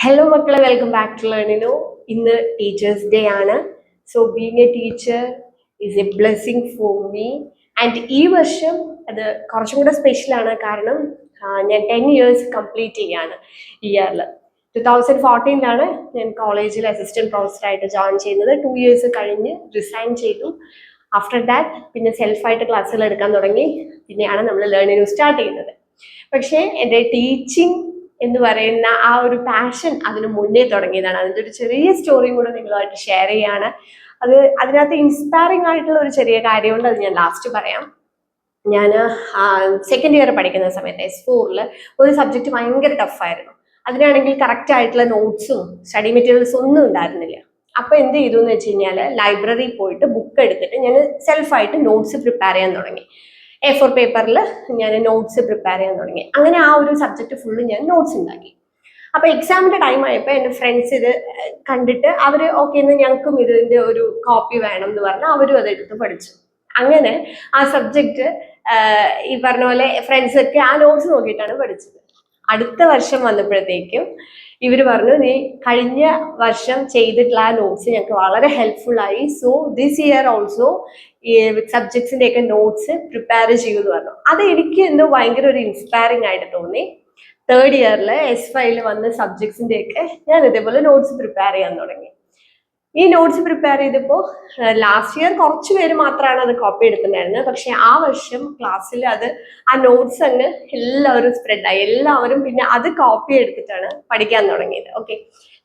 Hello മക്കളെ welcome back to ലേണിനോ ഇന്ന് ടീച്ചേഴ്സ് ഡേ ആണ്. So being a teacher is a blessing for me and ഈ വർഷം അത് കുറച്ചും കൂടെ സ്പെഷ്യലാണ് കാരണം ഞാൻ ടെൻ ഇയേഴ്സ് കംപ്ലീറ്റ് ചെയ്യാണ് ഇയറിൽ ടു തൗസൻഡ് ഫോർട്ടീനിലാണ് ഞാൻ കോളേജിൽ അസിസ്റ്റന്റ് പ്രൊഫസറായിട്ട് ജോയിൻ ചെയ്യുന്നത്. ടു ഇയേഴ്സ് കഴിഞ്ഞ് റിസൈൻ ചെയ്തു. ആഫ്റ്റർ ദാറ്റ് പിന്നെ സെൽഫായിട്ട് ക്ലാസ്സുകൾ എടുക്കാൻ തുടങ്ങി. പിന്നെയാണ് നമ്മൾ ലേണിംഗ് സ്റ്റാർട്ട് ചെയ്യുന്നത്. പക്ഷേ എന്റെ ടീച്ചിങ് എന്ന് പറയുന്ന ആ ഒരു പാഷൻ അതിന് മുന്നേ തുടങ്ങിയതാണ്. അതിന്റെ ഒരു ചെറിയ സ്റ്റോറിയും കൂടെ നിങ്ങളുമായിട്ട് ഷെയർ ചെയ്യാണ്. അത് അതിനകത്ത് ഇൻസ്പയറിംഗ് ആയിട്ടുള്ള ഒരു ചെറിയ കാര്യമുണ്ട് അത് ഞാൻ ലാസ്റ്റ് പറയാം. ഞാൻ സെക്കൻഡ് ഇയർ പഠിക്കുന്ന സമയത്ത് എസ് ഫോറിൽ ഒരു സബ്ജക്റ്റ് ഭയങ്കര ടഫായിരുന്നു അതിനാണെങ്കിൽ കറക്റ്റ് ആയിട്ടുള്ള നോട്ട്സും സ്റ്റഡി മെറ്റീരിയൽസും ഒന്നും ഉണ്ടായിരുന്നില്ല. അപ്പോൾ എന്ത് ചെയ്തു എന്ന് വെച്ച് കഴിഞ്ഞാൽ ലൈബ്രറി പോയിട്ട് ബുക്ക് എടുത്തിട്ട് ഞാൻ സെൽഫായിട്ട് നോട്ട്സ് പ്രിപ്പയർ ചെയ്യാൻ തുടങ്ങി. എ ഫോർ പേപ്പറിൽ ഞാൻ നോട്ട്സ് പ്രിപ്പയർ ചെയ്യാൻ തുടങ്ങി. അങ്ങനെ ആ ഒരു സബ്ജക്റ്റ് ഫുള്ള് ഞാൻ നോട്ട്സ് ഉണ്ടാക്കി അപ്പൊ എക്സാമിന്റെ ടൈം ആയപ്പോൾ എന്റെ ഫ്രണ്ട്സ് ഇത് കണ്ടിട്ട് അവർ ഓക്കെ എന്ന് ഞങ്ങൾക്കും ഇതിന്റെ ഒരു കോപ്പി വേണം എന്ന് പറഞ്ഞാൽ അവരും അതെടുത്ത് പഠിച്ചു. അങ്ങനെ ആ സബ്ജക്റ്റ് ഈ പറഞ്ഞ പോലെ ഫ്രണ്ട്സ് ഒക്കെ ആ നോട്ട്സ് നോക്കിയിട്ടാണ് പഠിച്ചത്. അടുത്ത വർഷം വന്നപ്പോഴത്തേക്കും ഇവർ പറഞ്ഞു നീ കഴിഞ്ഞ വർഷം ചെയ്തിട്ടുള്ള നോട്ട്സ് ഞങ്ങൾക്ക് വളരെ ഹെൽപ്ഫുൾ ആയി. സോ ദിസ് ഇയർ ഓൾസോ ഈ ഒക്കെ നോട്ട്സ് പ്രിപ്പയർ ചെയ്യുമെന്ന് പറഞ്ഞു. അത് എനിക്ക് എന്തോ ഭയങ്കര ഒരു ഇൻസ്പയറിംഗ് ആയിട്ട് തോന്നി. തേർഡ് ഇയറിൽ എസ് ഫൈവിൽ വന്ന സബ്ജക്ട്സിന്റെ ഒക്കെ ഞാൻ ഇതേപോലെ നോട്ട്സ് പ്രിപ്പയർ ചെയ്യാൻ തുടങ്ങി. ഈ നോട്ട്സ് പ്രിപ്പയർ ചെയ്തപ്പോൾ ലാസ്റ്റ് ഇയർ കുറച്ച് പേര് മാത്രമാണ് അത് കോപ്പി എടുത്തിട്ടുണ്ടായിരുന്നത് പക്ഷെ ആ വർഷം ക്ലാസ്സിൽ അത് ആ നോട്ട്സ് അങ്ങ് എല്ലാവരും സ്പ്രെഡായി എല്ലാവരും പിന്നെ അത് കോപ്പി എടുത്തിട്ടാണ് പഠിക്കാൻ തുടങ്ങിയത്. ഓക്കെ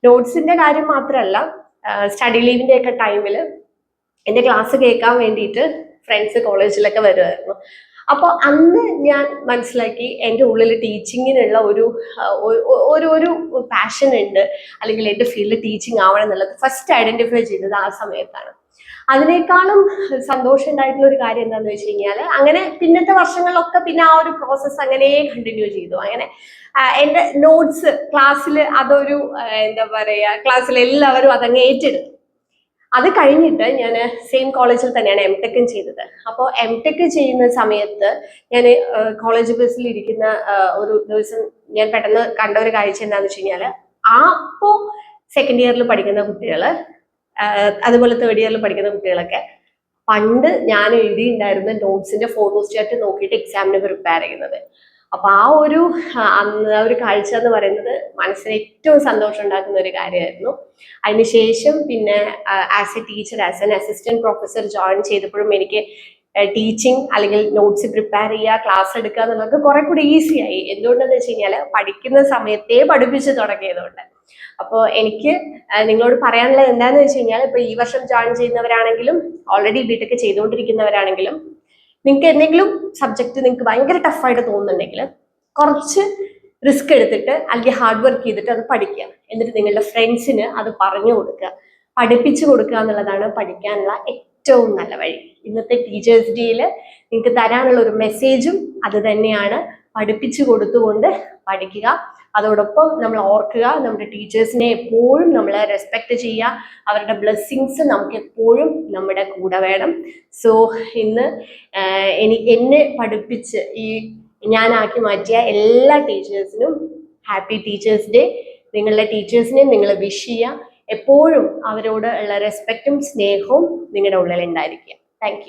നോട്ട്സിന്റെ കാര്യം മാത്രമല്ല സ്റ്റഡി ലീവിന്റെ ഒക്കെ ടൈമിൽ എന്റെ ക്ലാസ് കേൾക്കാൻ വേണ്ടിയിട്ട് ഫ്രണ്ട്സ് കോളേജിലൊക്കെ വരുമായിരുന്നു അപ്പോൾ അന്ന് ഞാൻ മനസ്സിലാക്കി എന്റെ ഉള്ളിൽ ടീച്ചിങ്ങിനുള്ള ഒരു ഒരു ഒരു പാഷൻ ഉണ്ട്. അല്ലെങ്കിൽ എന്റെ ഫീൽഡ് ടീച്ചിങ് ആവണം എന്നുള്ളത് ഫസ്റ്റ് ഐഡന്റിഫൈ ചെയ്തത് ആ സമയത്താണ്. അതിനേക്കാളും സന്തോഷം ഉണ്ടായിട്ടുള്ള ഒരു കാര്യം എന്താണെന്ന് വെച്ച് കഴിഞ്ഞാൽ അങ്ങനെ പിന്നത്തെ വർഷങ്ങളിലൊക്കെ പിന്നെ ആ ഒരു പ്രോസസ്സ് അങ്ങനെ കണ്ടിന്യൂ ചെയ്തു. അങ്ങനെ എന്റെ നോട്ട്സ് ക്ലാസ്സിൽ അതൊരു എന്താ പറയുക ക്ലാസ്സിൽ എല്ലാവരും അതങ്ങ് ഏറ്റെടുത്തു. അത് കഴിഞ്ഞിട്ട് ഞാൻ സെയിം കോളേജിൽ തന്നെയാണ് എം ടെക്കും ചെയ്തത്. അപ്പോൾ എം ടെക്ക് ചെയ്യുന്ന സമയത്ത് ഞാൻ കോളേജ് ബസ്സിൽ ഇരിക്കുന്ന ഒരു ദിവസം ഞാൻ പെട്ടെന്ന് കണ്ട ഒരു കാഴ്ച എന്താണെന്ന് വെച്ച് കഴിഞ്ഞാൽ ആ അപ്പോൾ സെക്കൻഡ് ഇയറിൽ പഠിക്കുന്ന കുട്ടികൾ അതുപോലെ തേർഡ് ഇയറിൽ പഠിക്കുന്ന കുട്ടികളൊക്കെ പണ്ട് ഞാൻ എഴുതിയിട്ടുണ്ടായിരുന്ന നോട്ട്സിന്റെ ഫോട്ടോസ്റ്റാറ്റ് നോക്കിയിട്ട് എക്സാമിന് പ്രിപ്പയർ ചെയ്യുന്നത്. അപ്പൊ ആ ഒരു ആ, ഒരു കാഴ്ച എന്ന് പറയുന്നത് മനസ്സിന് ഏറ്റവും സന്തോഷം ഉണ്ടാക്കുന്ന ഒരു കാര്യമായിരുന്നു. അതിനുശേഷം പിന്നെ as a teacher as an assistant professor join ചെയ്തപ്പോഴും എനിക്ക് ടീച്ചിങ് അല്ലെങ്കിൽ നോട്ട്സ് പ്രിപ്പയർ ചെയ്യുക ക്ലാസ് എടുക്കുക എന്നുള്ളത് കുറെ കൂടി ഈസി ആയി. എന്തുകൊണ്ടെന്ന് വെച്ച് കഴിഞ്ഞാൽ പഠിക്കുന്ന സമയത്തേ പഠിപ്പിച്ച് തുടങ്ങിയതുകൊണ്ട്. അപ്പോൾ എനിക്ക് നിങ്ങളോട് പറയാനുള്ളത് എന്താണെന്ന് വെച്ച് കഴിഞ്ഞാൽ ഇപ്പോൾ ഈ വർഷം ജോയിൻ ചെയ്യുന്നവരാണെങ്കിലും ഓൾറെഡി ബിടെക് ചെയ്തുകൊണ്ടിരിക്കുന്നവരാണെങ്കിലും നിങ്ങൾക്ക് എന്തെങ്കിലും സബ്ജക്റ്റ് നിങ്ങൾക്ക് ഭയങ്കര ടഫായിട്ട് തോന്നുന്നുണ്ടെങ്കിൽ കുറച്ച് റിസ്ക് എടുത്തിട്ട് അല്ലെങ്കിൽ ഹാർഡ് വർക്ക് ചെയ്തിട്ട് അത് പഠിക്കുക. എന്നിട്ട് നിങ്ങളുടെ ഫ്രണ്ട്സിന് അത് പറഞ്ഞു കൊടുക്കുക. പഠിപ്പിച്ചു കൊടുക്കുക എന്നുള്ളതാണ് പഠിക്കാനുള്ള ഏറ്റവും നല്ല വഴി. ഇന്നത്തെ ടീച്ചേഴ്സ് ഡേയിൽ നിങ്ങൾക്ക് തരാനുള്ള ഒരു മെസ്സേജും അത് തന്നെയാണ്. പഠിപ്പിച്ചു കൊടുത്തുകൊണ്ട് പഠിക്കുക. അതോടൊപ്പം നമ്മൾ ഓർക്കുക നമ്മുടെ ടീച്ചേഴ്സിനെ എപ്പോഴും നമ്മൾ റെസ്പെക്ട് ചെയ്യുക. അവരുടെ ബ്ലെസ്സിങ്സ് നമുക്ക് എപ്പോഴും നമ്മുടെ കൂടെ വേണം. സോ ഇന്ന് എനി എന്നെ പഠിപ്പിച്ച് ഈ ഞാനാക്കി മാറ്റിയ എല്ലാ ടീച്ചേഴ്സിനും ഹാപ്പി ടീച്ചേഴ്സ് ഡേ. നിങ്ങളുടെ ടീച്ചേഴ്സിനെ നിങ്ങൾ വിഷ് ചെയ്യുക. എപ്പോഴും അവരോട് ഉള്ള റെസ്പെക്റ്റും സ്നേഹവും നിങ്ങളുടെ ഉള്ളിൽ ഉണ്ടായിരിക്കുക. താങ്ക്